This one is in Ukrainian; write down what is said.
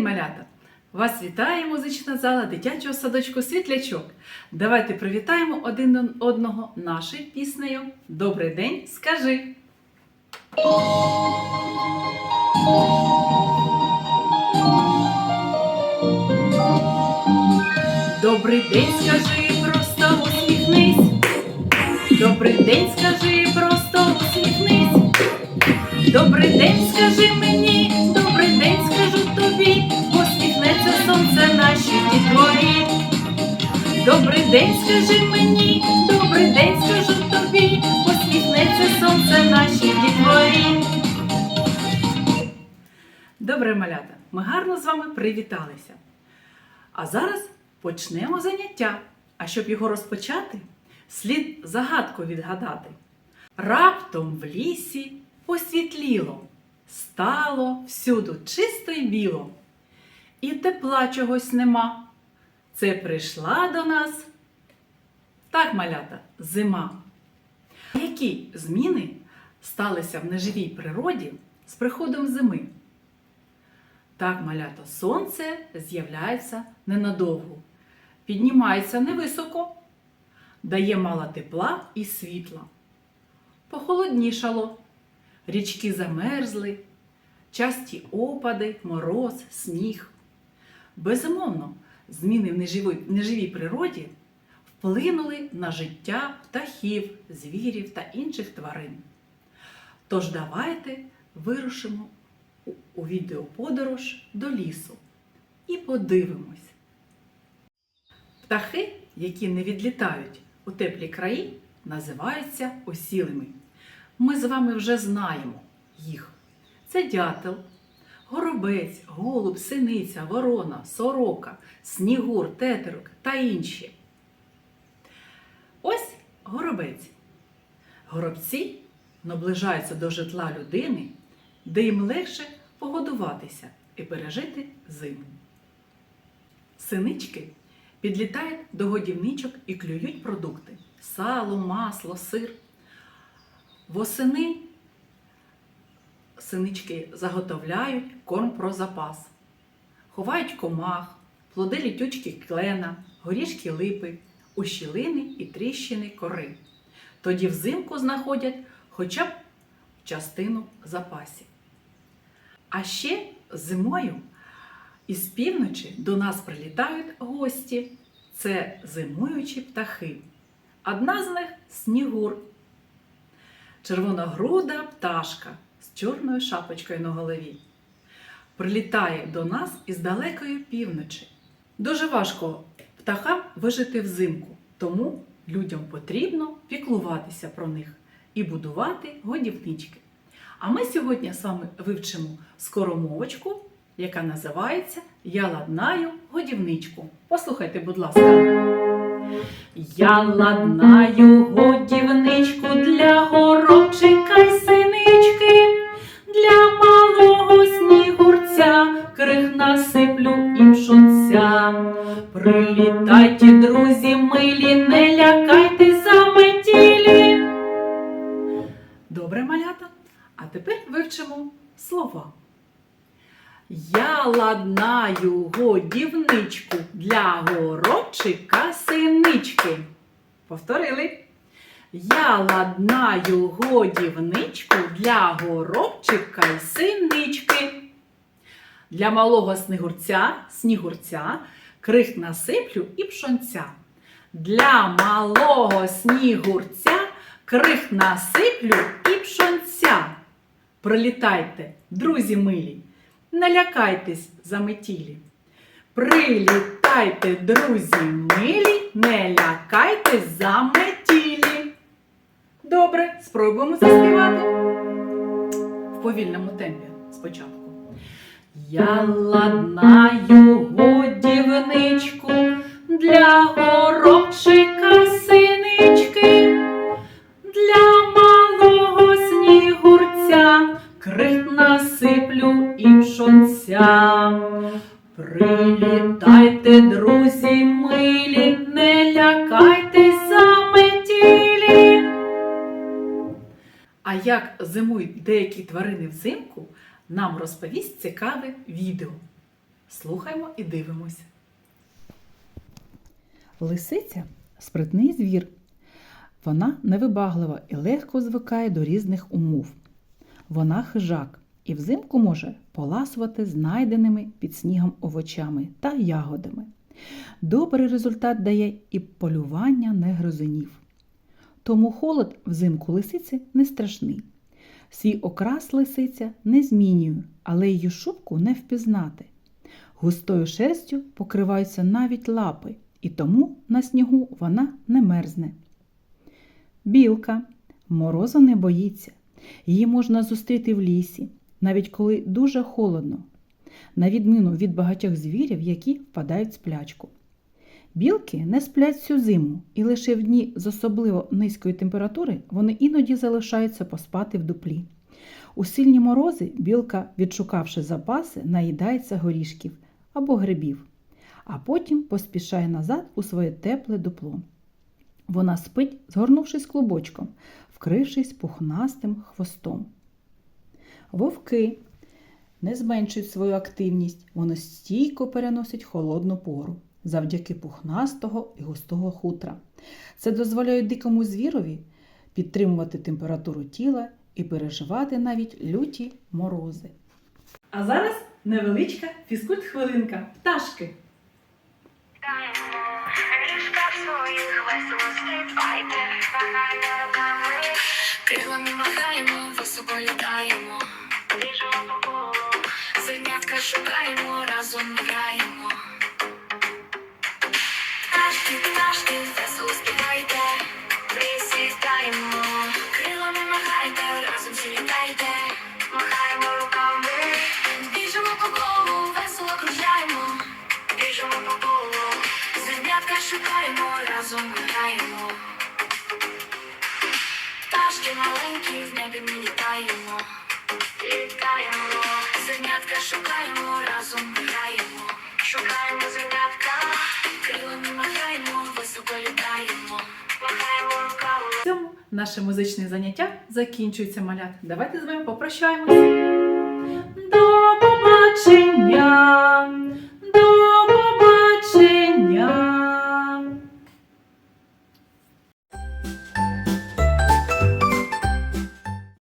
день, малята! Вас вітає музична зала дитячого садочку Світлячок. Давайте привітаємо один одного нашою піснею. Добрий день, скажи! Добрий день, скажи, просто усміхнись. Добрий день, скажи, просто усміхнись. Добрий день, скажи мені, добрий день, тобі, посміхнеться сонце нашій дітворі. Добрий день, скажи мені, добрий день, скажу тобі, посміхнеться сонце нашій дітворі. Добре, малята, ми гарно з вами привіталися. А зараз почнемо заняття. А щоб його розпочати, слід загадку відгадати. Раптом в лісі посвітліло, стало всюду чисто й біло, і тепла чогось нема. Це прийшла до нас. Так, малята, зима. Які зміни сталися в неживій природі з приходом зими? Так, малята, сонце з'являється ненадовго, піднімається невисоко, дає мало тепла і світла. Похолоднішало, річки замерзли, часті опади, мороз, сніг. Безумовно, зміни в неживій, неживій природі вплинули на життя птахів, звірів та інших тварин. Тож давайте вирушимо у відеоподорож до лісу і подивимось. Птахи, які не відлітають у теплі краї, називаються осілими. Ми з вами вже знаємо їх. Це дятел, горобець, голуб, синиця, ворона, сорока, снігур, тетерок та інші. Ось горобець. Горобці наближаються до житла людини, де їм легше погодуватися і пережити зиму. Синички підлітають до годівничок і клюють продукти сало, масло, сир. Восени синички заготовляють корм про запас, ховають комах, плоди літючки клена, горішки липи, ущілини і тріщини кори. Тоді взимку знаходять хоча б частину запасів. А ще зимою із півночі до нас прилітають гості. Це зимуючі птахи. Одна з них снігур. Червоногруда пташка з чорною шапочкою на голові. Прилітає до нас із далекої півночі. Дуже важко птахам вижити взимку, тому людям потрібно піклуватися про них і будувати годівнички. А ми сьогодні з вами вивчимо скоромовочку, яка називається Я ладнаю годівничку. Послухайте, будь ласка. Я ладнаю годівничку пшонця. Прилітайте, друзі милі, не лякайте заметілі. Добре, малята. А тепер вивчимо слова. Я ладнаю годівничку для горобчика синички. Повторили. Я ладнаю годівничку для горобчика синички. Для малого снігурця, снігурця крих насиплю і пшонця. Для малого снігурця крих насиплю і пшонця. Прилітайте, друзі милі, не лякайтесь заметілі. Прилітайте, друзі милі, не лякайтесь заметілі. Добре, спробуємо заспівати в повільному темпі спочатку. Я ладнаю годівничку для горобчика синички, для малого снігурця крих насиплю і пшонця. Прилітайте, друзі милі, не лякайтесь заметілі. А як зимують деякі тварини взимку, нам розповість цікаве відео. Слухаймо і дивимося. Лисиця спритний звір. Вона невибаглива і легко звикає до різних умов. Вона хижак і взимку може поласувати знайденими під снігом овочами та ягодами. Добрий результат дає і полювання негризунів. Тому холод взимку лисиці не страшний. Свій окрас лисиця не змінює, але її шубку не впізнати. Густою шерстю покриваються навіть лапи, і тому на снігу вона не мерзне. Білка морозу не боїться. Її можна зустріти в лісі, навіть коли дуже холодно, на відміну від багатьох звірів, які впадають в сплячку. Білки не сплять всю зиму, і лише в дні з особливо низької температури вони іноді залишаються поспати в дуплі. У сильні морози білка, відшукавши запаси, наїдається горішків або грибів, а потім поспішає назад у своє тепле дупло. Вона спить, згорнувшись клубочком, вкрившись пухнастим хвостом. Вовки не зменшують свою активність, вони стійко переносять холодну пору завдяки пухнастого і густого хутра. Це дозволяє дикому звірові підтримувати температуру тіла і переживати навіть люті морози. А зараз невеличка. Пташки. Стрибайте, багання руками, крилами махаємо, високо літаємо, біжимо по колу, зернятка шукаємо, разом граємо. Пташки, пташки, весело співайте, присідаємо, крилами махайте, разом всі літайте, махаємо руками, біжимо по колу, весело кружаємо. Біжимо по колу, зернятка шукаємо, разом граємо. Пташки маленькі, небі ми літаємо, літаємо, зернятка шукаємо, разом наше музичне заняття закінчується малят. Давайте з вами попрощаємось. До побачення!